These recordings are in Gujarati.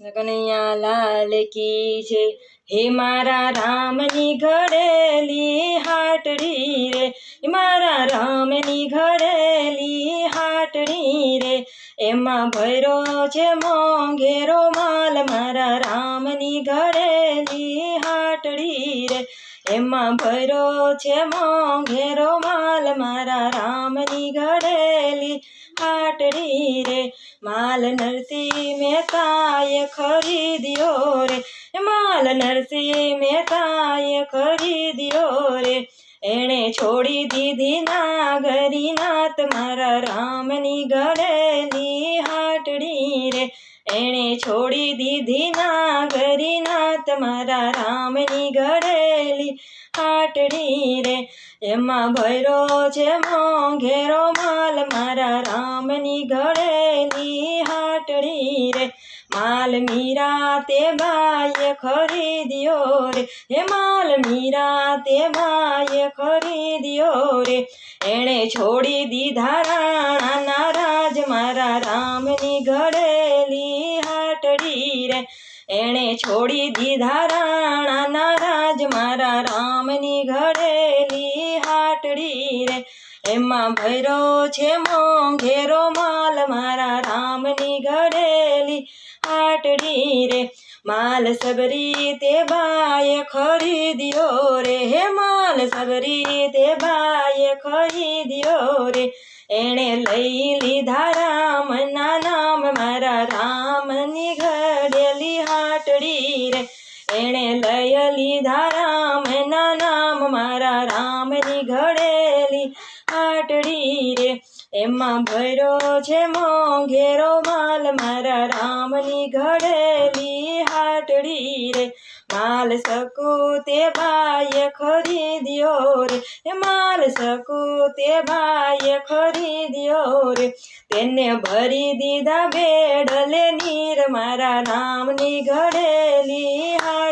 કનૈયા લાલ કી છે હે મારા રામની ઘડેલી હાટડી રે. હે મારા રામની ઘડેલી હાટડી રે. એમાં ભૈરો છે મોંઘેરો માલ. મારા રામની ઘડેલી હાટડી રે. એમાં ભૈરો છે મોંઘેરો માલ. મારા રામની ઘડેલી હાટડી રે માલ નરસિંહ મહેતાએ ખરીદ્યો રે. માલ નરસિંહ મહેતાએ ખરીદ્યો રે. એણે છોડી દીધી નાગરીનાથ, મારા રામની ઘડેલી હાટડી રે એણે છોડી દીધી નાગરીનાથ, મારા રામની ગળેલી હાટડી રે એમાં ભૈરો છે મોંઘેરો માલ મારા રામની ઘડેલી નિહાટડી રે. માલ મીરા તે બાએ ખરીદ્યો રે. હે માલ મીરા તે બાએ ખરીદ્યો રે. એણે છોડી દીધા રાણાના રાજ મારા રામની ઘડેલી હાટડી રે. એણે છોડી દીધા રાણાના રાજ મારા એમાં ભૈરો છે મોંઘેરો માલ, મારા રામની ઘડેલી. આટડી રે, માલ સબરી તે બાય ખરીદ્યો રે. હે માલ સબરી તે બાય ખરીદ્યો રે. એણે લઈ લીધા રામના નામ એમાં ભૈરો છે મોંઘેરો માલ, મારા રામની ઘડેલી હાટડી રે. માલ સકુ તે બાએ ખરીદ્યો રે. એ માલ સકુ તે બાએ ખરીદ્યો રે. તેને ભરી દીધા બેડલે નીર, મારા રામની ઘડેલી હાટડી રે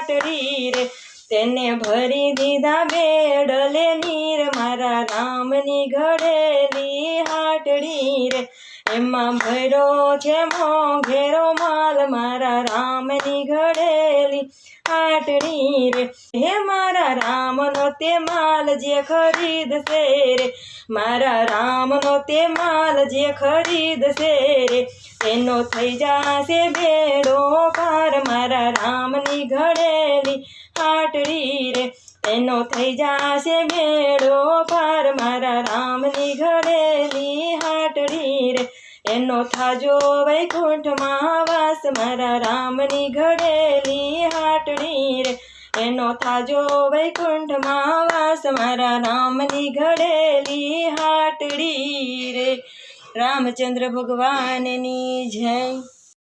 તેને ભરી દીધા બેડલે નીર, મારા રામની ઘડેલી હાટડી રે. એમાં ભૈરો છે મોંઘેરો માલ, મારા રામની ઘડેલી હાટડી રે. હે મારા રામનો તે માલ જે ખરીદશે રે. મારા રામનો તે માલ જે ખરીદશે રે. એનો થઈ જાશે બેડો પાર, મારા રામની ઘડેલી હાટડી રે એનો થઈ જાશે મેળો પાર મારા રામની ઘડેલી હાટડી રે એનો થાજો વૈકુંઠમાં વાસ મારા રામની ઘડેલી હાટડી રે એનો થાજો વૈકુંઠમાં વાસ મારા રામની ઘડેલી હાટડી રે રામચંદ્ર ભગવાનની જય.